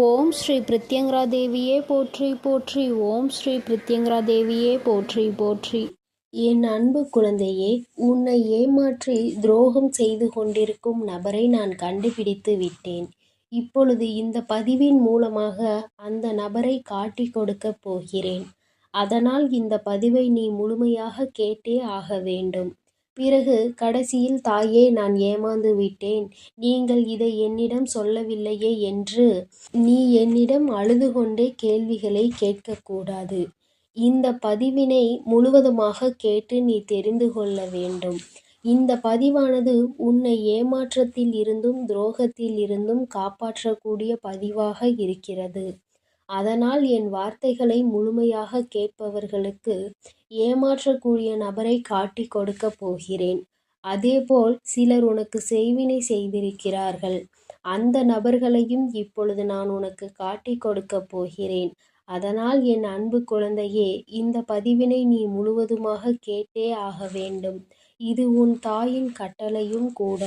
ஓம் ஸ்ரீ பிரித்யங்கரா தேவியே போற்றி போற்றி. ஓம் ஸ்ரீ பிரித்யங்கரா தேவியே போற்றி போற்றி. என் அன்பு குழந்தையே உன்னை ஏமாற்றி துரோகம் செய்து கொண்டிருக்கும் நபரை நான் கண்டுபிடித்து விட்டேன். இப்பொழுது இந்த பதிவின் மூலமாக அந்த நபரை காட்டி கொடுக்கப் போகிறேன். அதனால் இந்த பதிவை நீ முழுமையாக கேட்டே ஆக வேண்டும். பிறகு கடைசியில் தாயே நான் ஏமாந்து விட்டேன். நீங்கள் இதை என்னிடம் சொல்லவில்லையே என்று நீ என்னிடம் அழுது கொண்டே கேள்விகளை கேட்கக்கூடாது. இந்த பதிவினை முழுவதுமாக கேட்டு நீ தெரிந்து கொள்ள வேண்டும். இந்த பதிவானது உன்னை ஏமாற்றத்தில் இருந்தும் துரோகத்தில் இருந்தும் காப்பாற்றக்கூடிய பதிவாக இருக்கிறது. அதனால் என் வார்த்தைகளை முழுமையாக கேட்பவர்களுக்கு ஏமாற்றக்கூடிய நபரை காட்டி கொடுக்க போகிறேன். அதேபோல் சிலர் உனக்கு செய்வினை செய்திருக்கிறார்கள். அந்த நபர்களையும் இப்பொழுது நான் உனக்கு காட்டி கொடுக்க போகிறேன். அதனால் என் அன்பு குழந்தையே இந்த பதிவினை நீ முழுவதுமாக கேட்டே ஆக வேண்டும். இது உன் தாயின் கட்டளையும் கூட.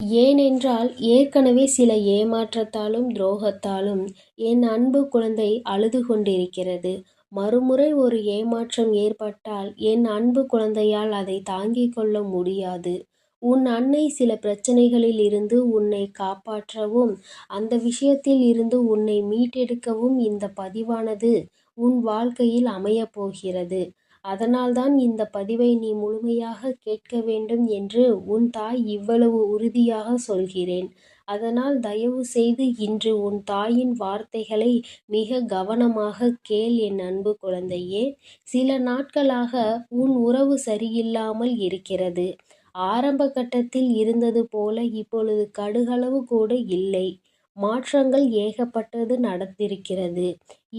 ஏனென்றால் ஏற்கனவே சில ஏமாற்றத்தாலும் துரோகத்தாலும் என் அன்பு குழந்தை அழுது கொண்டிருக்கிறது. மறுமுறை ஒரு ஏமாற்றம் ஏற்பட்டால் என் அன்பு குழந்தையால் அதை தாங்கிக் கொள்ள முடியாது. உன் அன்னை சில பிரச்சனைகளில் இருந்து உன்னை காப்பாற்றவும் அந்த விஷயத்தில் இருந்து உன்னை மீட்டெடுக்கவும் இந்த பதிவானது உன் வாழ்க்கையில் அமையப் போகிறது. அதனால்தான் இந்த பதிவை நீ முழுமையாக கேட்க வேண்டும் என்று உன் தாய் இவ்வளவு உறுதியாக சொல்கிறேன். அதனால் தயவு செய்து இன்று உன் தாயின் வார்த்தைகளை மிக கவனமாக கேள் என் அன்பு குழந்தையே. சில நாட்களாக உன் உறவு சரியில்லாமல் இருக்கிறது. ஆரம்ப கட்டத்தில் இருந்தது போல இப்பொழுது கடுகளவு கூட இல்லை. மாற்றங்கள் ஏகப்பட்டது நடந்திருக்கிறது.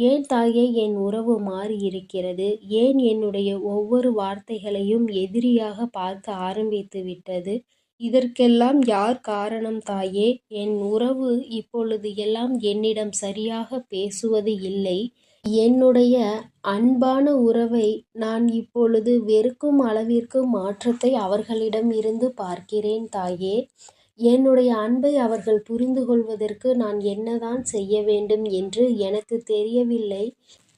ஏன் தாயே என் உறவு மாறியிருக்கிறது. ஏன் என்னுடைய ஒவ்வொரு வார்த்தைகளையும் எதிரியாக பார்க்க ஆரம்பித்து விட்டது. இதற்கெல்லாம் யார் காரணம் தாயே? என் உறவு இப்பொழுது எல்லாம் என்னிடம் சரியாக பேசுவது இல்லை. என்னுடைய அன்பான உறவை நான் இப்பொழுது வெறுக்கும் அளவிற்கு மாற்றத்தை அவர்களிடம் இருந்து பார்க்கிறேன் தாயே. என்னுடைய அன்பை அவர்கள் புரிந்து கொள்வதற்கு நான் என்னதான் செய்ய வேண்டும் என்று எனக்கு தெரியவில்லை.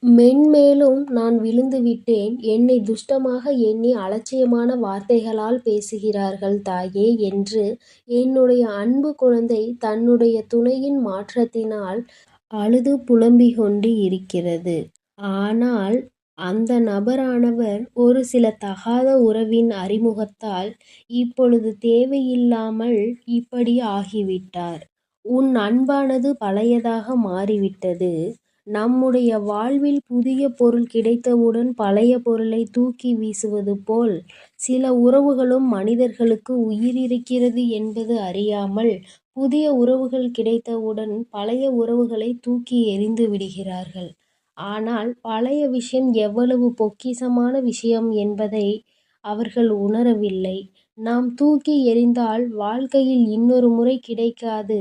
மென்மேலும் நான் விழுந்து விட்டேன். என்னை துஷ்டமாக எண்ணி அலட்சியமான வார்த்தைகளால் பேசுகிறார்கள் தாயே என்று என்னுடைய அன்பு குழந்தை தன்னுடைய துணையின் மாற்றத்தினால் அழுது புலம்பிக் கொண்டு இருக்கிறது. ஆனால் அந்த நபரானவர் ஒரு சில தகாத உறவின் அறிமுகத்தால் இப்பொழுது தேவையில்லாமல் இப்படி ஆகிவிட்டார். உன் அன்பானது பழையதாக மாறிவிட்டது. நம்முடைய வாழ்வில் புதிய பொருள் கிடைத்தவுடன் பழைய பொருளை தூக்கி வீசுவது போல் சில உறவுகளும் மனிதர்களுக்கு உயிர் இருக்கிறது என்பது அறியாமல் புதிய உறவுகள் கிடைத்தவுடன் பழைய உறவுகளை தூக்கி எறிந்து விடுகிறார்கள். ஆனால் பழைய விஷயம் எவ்வளவு பொக்கிஷமான விஷயம் என்பதை அவர்கள் உணரவில்லை. நாம் தூக்கி எறிந்தால் வாழ்க்கையில் இன்னொரு முறை கிடைக்காது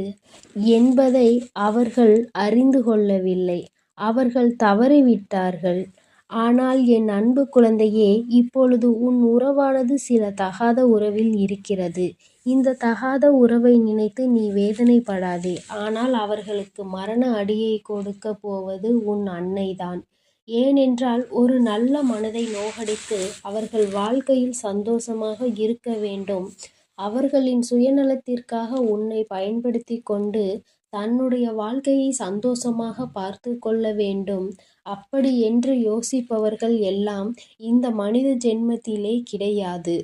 என்பதை அவர்கள் அறிந்து கொள்ளவில்லை. அவர்கள் தவறிவிட்டார்கள். ஆனால் என் அன்பு குழந்தையே இப்பொழுது உன் உறவானது சில தகாத உறவில் இருக்கிறது. இந்த தகாத உறவை நினைத்து நீ வேதனைப்படாதே. ஆனால் அவர்களுக்கு மரண அடியை கொடுக்க போவது உன் அன்னைதான். ஏனென்றால் ஒரு நல்ல மனதை நோகடித்து அவர்கள் வாழ்க்கையில் சந்தோஷமாக இருக்க வேண்டும். அவர்களின் சுயநலத்திற்காக உன்னை பயன்படுத்தி கொண்டு தன்னுடைய வாழ்க்கையை சந்தோஷமாக பார்த்து கொள்ள வேண்டும். அப்படி என்று யோசிப்பவர்கள் எல்லாம் இந்த மனித ஜென்மத்திலே கிடையாது.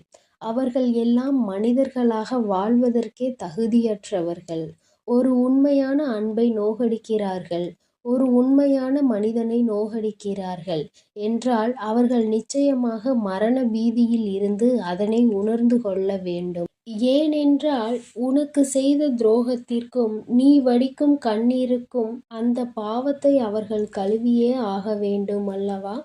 அவர்கள் எல்லாம் மனிதர்களாக வாழ்வதற்கே தகுதியற்றவர்கள். ஒரு உண்மையான அன்பை நோகடிக்கிறார்கள். ஒரு உண்மையான மனிதனை நோகடிக்கிறார்கள். என்றால் அவர்கள் நிச்சயமாக மரண பீதியில் இருந்து அதனை உணர்ந்து கொள்ள வேண்டும். ஏனென்றால் உனக்கு செய்த துரோகத்திற்கும் நீ வடிக்கும் கண்ணீருக்கும் அந்த பாவத்தை அவர்கள் கழுவியே ஆக வேண்டும் அல்லவா?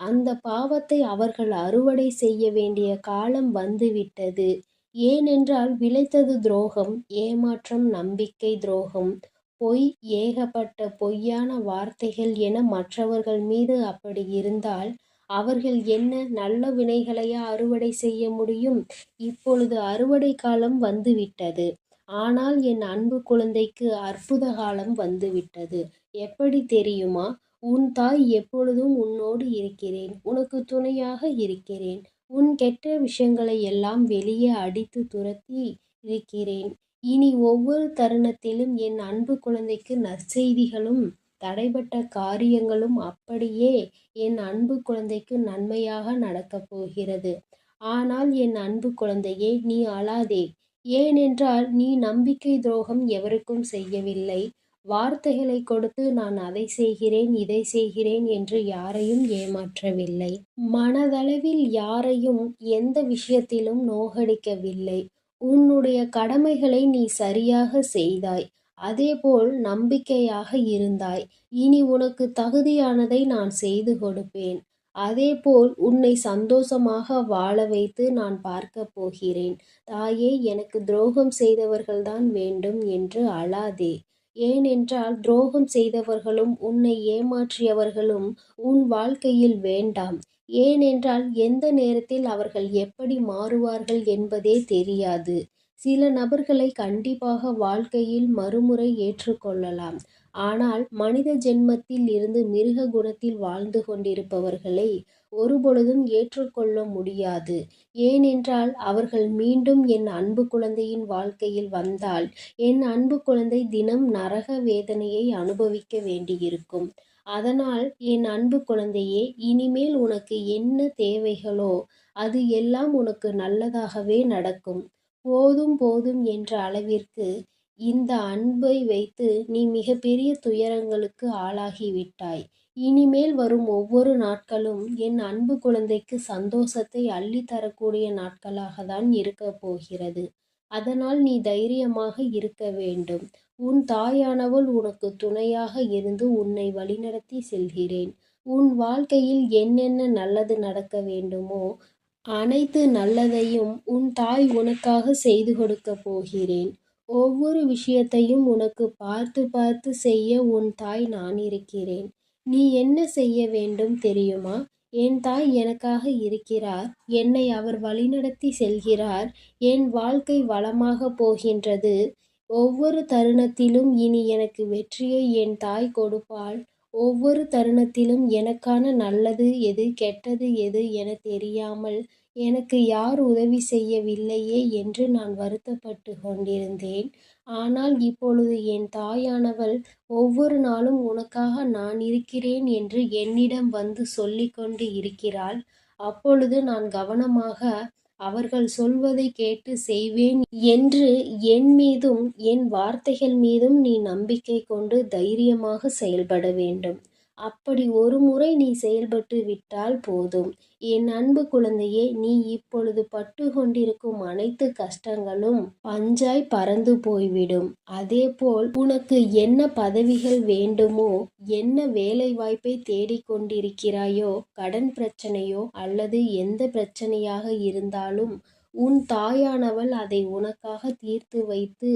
அந்த பாவத்தை அவர்கள் அறுவடை செய்ய வேண்டிய காலம் வந்துவிட்டது. ஏனென்றால் விளைத்தது துரோகம் ஏமாற்றம் நம்பிக்கை துரோகம் பொய் ஏகப்பட்ட பொய்யான வார்த்தைகள் என மற்றவர்கள் மீது அப்படி இருந்தால் அவர்கள் என்ன நல்ல வினைகளையா அறுவடை செய்ய முடியும்? இப்பொழுது அறுவடை காலம் வந்துவிட்டது. ஆனால் என் அன்பு குழந்தைக்கு அற்புத காலம் வந்துவிட்டது. எப்படி தெரியுமா? உன் தாய் எப்பொழுதும் உன்னோடு இருக்கிறேன். உனக்கு துணையாக இருக்கிறேன். உன் கெட்ட விஷயங்களை எல்லாம் வெளியே அடித்து துரத்தி இருக்கிறேன். இனி ஒவ்வொரு தருணத்திலும் என் அன்பு குழந்தைக்கு நற்செய்திகளும் தடைபட்ட காரியங்களும் அப்படியே என் அன்பு குழந்தைக்கு நன்மையாக நடக்கப் போகிறது. ஆனால் என் அன்பு குழந்தையே நீ அழாதே. ஏனென்றால் நீ நம்பிக்கை துரோகம் எவருக்கும் செய்யவில்லை. வார்த்தைகளை கொடுத்து நான் அதை செய்கிறேன் இதை செய்கிறேன் என்று யாரையும் ஏமாற்றவில்லை. மனதளவில் யாரையும் எந்த விஷயத்திலும் நோகடிக்கவில்லை. உன்னுடைய கடமைகளை நீ சரியாக செய்தாய். அதேபோல் நம்பிக்கையாக இருந்தாய். இனி உனக்கு தகுதியானதை நான் செய்து கொடுப்பேன். அதேபோல் உன்னை சந்தோஷமாக வாழ வைத்து நான் பார்க்கப் போகிறேன். தாயே எனக்கு துரோகம் செய்தவர்கள்தான் வேண்டும் என்று அழாதே. ஏனென்றால் துரோகம் செய்தவர்களும் உன்னை ஏமாற்றியவர்களும் உன் வாழ்க்கையில் வேண்டாம். ஏனென்றால் எந்த நேரத்தில் அவர்கள் எப்படி மாறுவார்கள் என்பதே தெரியாது. சில நபர்களை கண்டிப்பாக வாழ்க்கையில் மறுமுறை ஏற்றுக்கொள்ளலாம். ஆனால் மனித ஜென்மத்தில் இருந்து மிருக குணத்தில் வாழ்ந்து கொண்டிருப்பவர்களை ஒருபொழுதும் ஏற்றுக்கொள்ள முடியாது. ஏனென்றால் அவர்கள் மீண்டும் என் அன்பு குழந்தையின் வாழ்க்கையில் வந்தால் என் அன்பு குழந்தை தினம் நரக வேதனையை அனுபவிக்க வேண்டியிருக்கும். அதனால் என் அன்பு குழந்தையே இனிமேல் உனக்கு என்ன தேவைகளோ அது எல்லாம் உனக்கு நல்லதாகவே நடக்கும். போதும் போதும் என்ற அளவிற்கு இந்த அன்பை வைத்து நீ மிகப்பெரிய துயரங்களுக்கு ஆளாகிவிட்டாய். இனிமேல் வரும் ஒவ்வொரு நாட்களும் என் அன்பு குழந்தைக்கு சந்தோஷத்தை அள்ளித்தரக்கூடிய நாட்களாக தான் இருக்கப் போகிறது. அதனால் நீ தைரியமாக இருக்க வேண்டும். உன் தாயானவள் உனக்கு துணையாக இருந்து உன்னை வழிநடத்தி செல்கிறேன். உன் வாழ்க்கையில் என்னென்ன நல்லது நடக்க வேண்டுமோ அனைத்து நல்லதையும் உன் தாய் உனக்காக செய்து கொடுக்க போகிறேன். ஒவ்வொரு விஷயத்தையும் உனக்கு பார்த்து பார்த்து செய்ய உன் தாய் நான் இருக்கிறேன். நீ என்ன செய்ய வேண்டும் தெரியுமா? என் தாய் எனக்காக இருக்கிறார். என்னை அவர் வழிநடத்தி செல்கிறார். என் வாழ்க்கை வளமாக போகின்றது. ஒவ்வொரு தருணத்திலும் இனி எனக்கு வெற்றியை என் தாய் கொடுப்பாள். ஒவ்வொரு தருணத்திலும் எனக்கான நல்லது எது கெட்டது எது என தெரியாமல் எனக்கு யார் உதவி செய்யவில்லையே என்று நான் வருத்தப்பட்டு கொண்டிருந்தேன். ஆனால் இப்பொழுது என் தாயானவள் ஒவ்வொரு நாளும் உனக்காக நான் இருக்கிறேன் என்று என்னிடம் வந்து சொல்லிக்கொண்டு இருக்கிறாள். அப்பொழுது நான் கவனமாக அவர்கள் சொல்வதை கேட்டு செய்வேன் என்று என் மீதும் என் வார்த்தைகள் மீதும் நீ நம்பிக்கை கொண்டு தைரியமாக செயல்பட வேண்டும். அப்படி ஒரு முறை நீ செயல்பட்டு விட்டால் போதும். என் அன்பு குழந்தையே நீ இப்பொழுது பட்டு கொண்டிருக்கும் அனைத்து கஷ்டங்களும் பஞ்சாய் பறந்து போய்விடும். அதேபோல் உனக்கு என்ன பதவிகள் வேண்டுமோ என்ன வேலை வாய்ப்பை தேடிக்கொண்டிருக்கிறாயோ கடன் பிரச்சனையோ அல்லது எந்த பிரச்சனையாக இருந்தாலும் உன் தாயானவள் அதை உனக்காக தீர்த்து வைத்து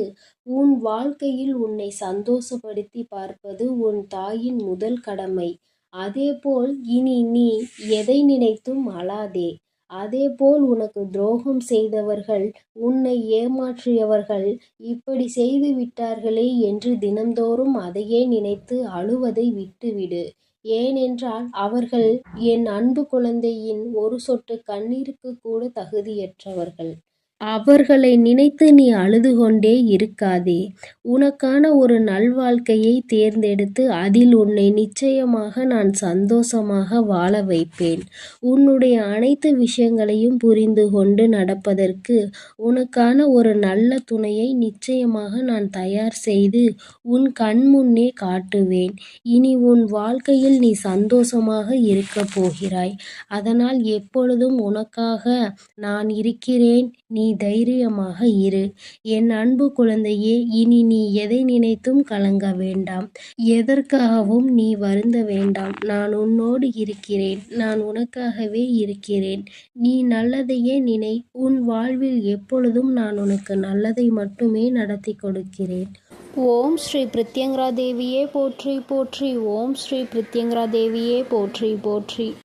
உன் வாழ்க்கையில் உன்னை சந்தோஷப்படுத்தி பார்ப்பது உன் தாயின் முதல் கடமை. அதேபோல் இனி நீ எதை நினைத்தும் அழாதே. அதேபோல் உனக்கு துரோகம் செய்தவர்கள் உன்னை ஏமாற்றியவர்கள் இப்படி செய்து விட்டார்களே என்று தினந்தோறும் அதையே நினைத்து அழுவதை விட்டுவிடு. ஏனென்றால் அவர்கள் என் அன்பு குழந்தையின் ஒரு சொட்டு கண்ணீருக்கு கூட தகுதியற்றவர்கள். அவர்களை நினைத்து நீ அழுது கொண்டே இருக்காதே. உனக்கான ஒரு நல்வாழ்க்கையை தேர்ந்தெடுத்து அதில் உன்னை நிச்சயமாக நான் சந்தோஷமாக வாழ வைப்பேன். உன்னுடைய அனைத்து விஷயங்களையும் புரிந்து கொண்டு நடப்பதற்கு உனக்கான ஒரு நல்ல துணையை நிச்சயமாக நான் தயார் செய்து உன் கண் முன்னே காட்டுவேன். இனி உன் வாழ்க்கையில் நீ சந்தோஷமாக இருக்கப் போகிறாய். அதனால் எப்பொழுதும் உனக்காக நான் இருக்கிறேன். நீ தைரியமாக இரு. என் அன்பு குழந்தையே இனி நீ எதை நினைத்தும் கலங்க வேண்டாம். எதற்காகவும் நீ வருந்த வேண்டாம். நான் உன்னோடு இருக்கிறேன். நான் உனக்காகவே இருக்கிறேன். நீ நல்லதையே நினை. உன் வாழ்வில் எப்பொழுதும் நான் உனக்கு நல்லதை மட்டுமே நடத்தி கொடுக்கிறேன். ஓம் ஸ்ரீ பிரித்யங்கரா தேவியே போற்றி போற்றி. ஓம் ஸ்ரீ பிரித்யங்கரா தேவியே போற்றி போற்றி.